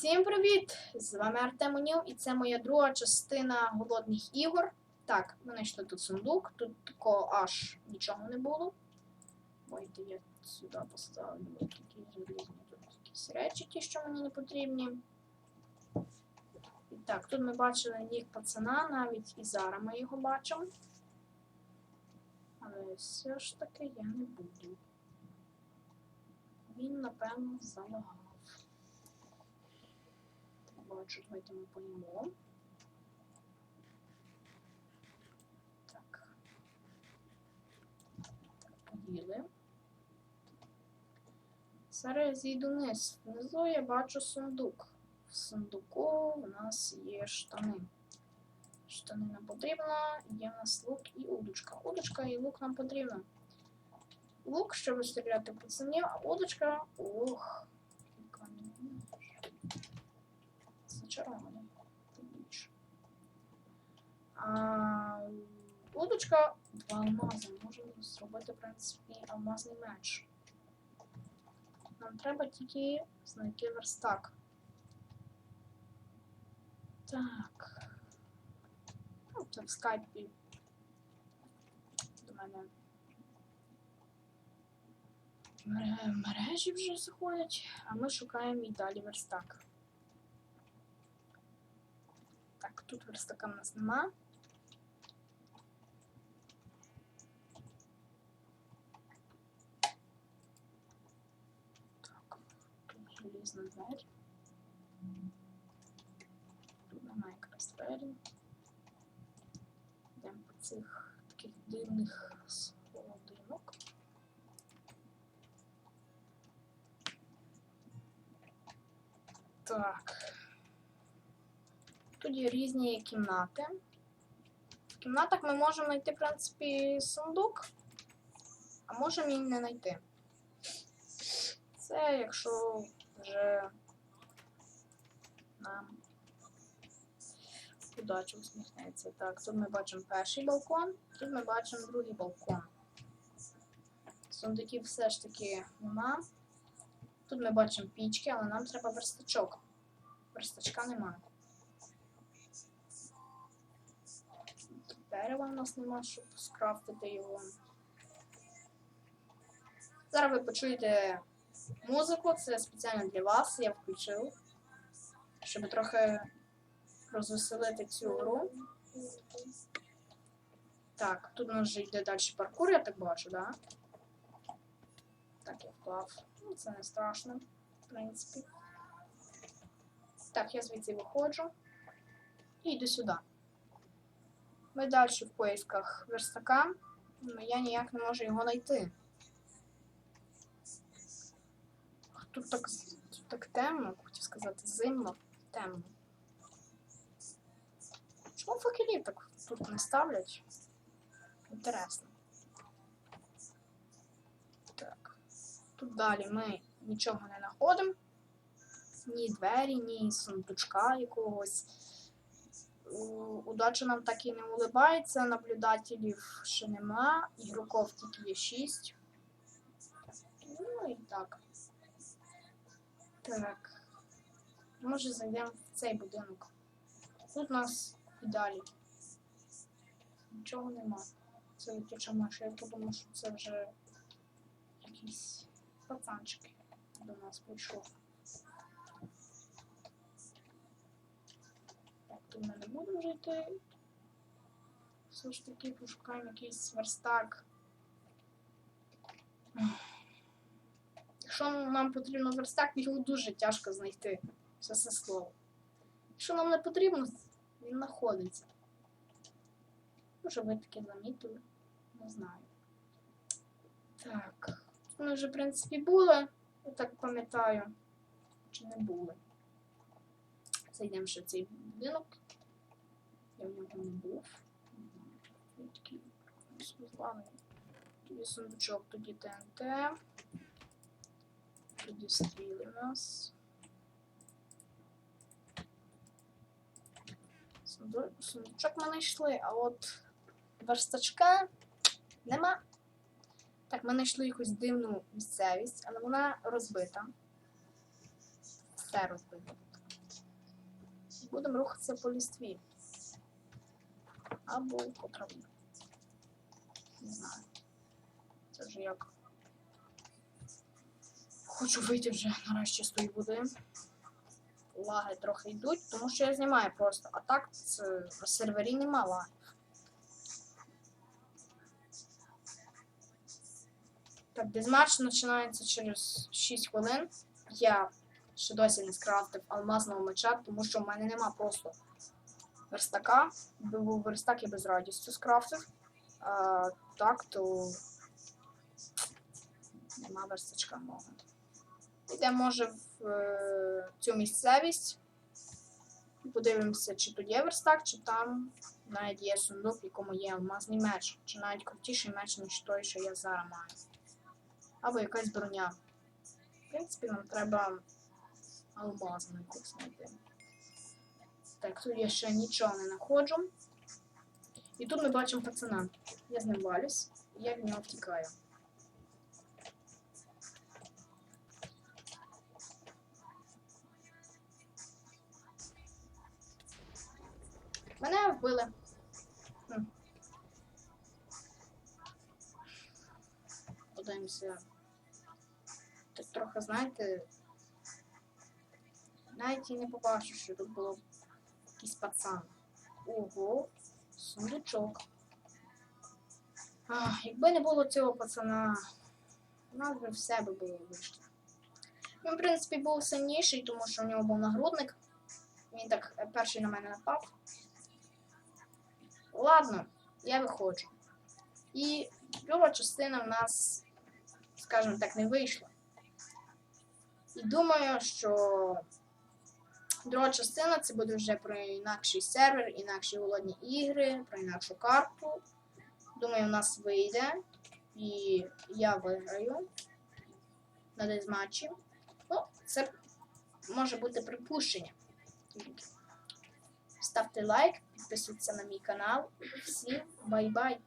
Всім привіт! З вами Артем Уніл і це моя друга частина голодних ігор. Так, ми знайшли тут сундук, тут такого аж нічого не було. Ой, я сюди поставлю такі залізні тут якісь речі, ті, що мені не потрібні. І так, тут ми бачили нік пацана, навіть і зараз ми його бачимо. Але все ж таки я не буду. Він, напевно, залагав. Бачу, давайте ми поїмо. Так. Так, поїли. Зараз зійду вниз. Внизу я бачу сундук. В сундуку у нас є штани. Штани нам потрібно, є в нас лук і удочка. Удочка і лук нам потрібно. Лук, щоб стріляти пацанів, а удочка. Ох, яка не А, удочка два алмази. Можемо зробити, в принципі, алмазний меч. Нам треба тільки знайти верстак. Так. Ну, це в скайпі. До мене мережі вже заходять, а ми шукаємо і далі верстак. Так, тут верстака в нас нема. Так, тут желізна двері. Тут немає якраз двері. Йдемо по цих таких дивних холодинок. Так. Тут є різні кімнати. В кімнатах ми можемо знайти, в принципі, сундук, а можемо і не знайти. Це якщо вже нам удача усміхнеться. Так, тут ми бачимо перший балкон, тут ми бачимо другий балкон. Сундуків все ж таки нема. Тут ми бачимо пічки, але нам треба верстачок. Верстачка немає. Дерева у нас нема, щоб скрафтити його. Зараз ви почуєте музику, це спеціально для вас, я включив, щоб трохи розвеселити цю гру. Так, тут у нас вже йде далі паркур, я так бачу, да? Так, я вклав. Ну, це не страшно, в принципі. Так, я звідси виходжу і йду сюди. Ми далі в поисках верстака, але я ніяк не можу його знайти. Тут так, тут так темно, хотів сказати, зимно, темно. Чому факелів так тут не ставлять? Інтересно. Так. Тут далі ми нічого не знаходимо. Ні двері, ні сундучка якогось. Удача нам так і не улибається, наблюдателів ще нема, ігроків тільки є 6. Ну і так. Так. Може зайдемо в цей будинок. Тут у нас і далі. Нічого нема. Це летюча миша. Я подумав, що це вже якийсь пацанчик до нас прийшов. Тут ми не будемо вже йти. Все ж таки пошукаємо якийсь верстак. Якщо нам потрібно верстак, його дуже тяжко знайти. Все Це слово. Якщо нам не потрібно, він знаходиться. Може ви таке замітили? Не знаю. Так. Ми вже, в принципі, були. Я так пам'ятаю. Чи не були. Зайдемо ще цей будинок. Нього не був. Тоді сундучок, тоді ТНТ. Тоді стріли у нас. Сунду- Сундучок ми знайшли, а от верстачка нема. Так, ми знайшли якусь дивну місцевість, але вона розбита. Все розбито. Будемо рухатися по лістві. Або траві. Не знаю. Це вже як. Хочу вийти вже нарешті з тої води. Лаги трохи йдуть, тому що я знімаю просто. А так це, на сервері нема лагів. Так, дезматч починається через 6 хвилин. Я ще досі не скрафтив алмазного меча, тому що в мене нема просто верстака. Був верстак, я би з радістю скрафтив. А, так, то нема верстачка мого. Йдемо, може, в е, цю місцевість. Подивимося, чи тут є верстак, чи там навіть є сундук, в якому є алмазний меч, чи навіть крутіший меч, ніж той, що я зараз маю. Або якась броня. В принципі, нам треба алмазну якусь знайти. Так, тут я ще нічого не знаходжу. І тут ми бачимо пацана. Я з ним валюсь, і я від нього втікаю. Мене вбили. Хм. Подивимося. Так трохи, знаєте. Навіть і не побачив, що тут було якийсь пацан. Ого, сундучок. Ах, якби не було цього пацана, у нас би все би було вийшло. Він, в принципі, був сильніший, тому що у нього був нагрудник. Він так е, перший на мене напав. Ладно, я виходжу. І друга частина в нас, скажімо так, не вийшла. І думаю, що друга частина це буде вже про інакший сервер, інакші голодні ігри, про інакшу карту. Думаю, у нас вийде. І я виграю на дезматчі. Ну, це може бути припущення. Ставте лайк, підписуйтесь на мій канал. Всім бай-бай!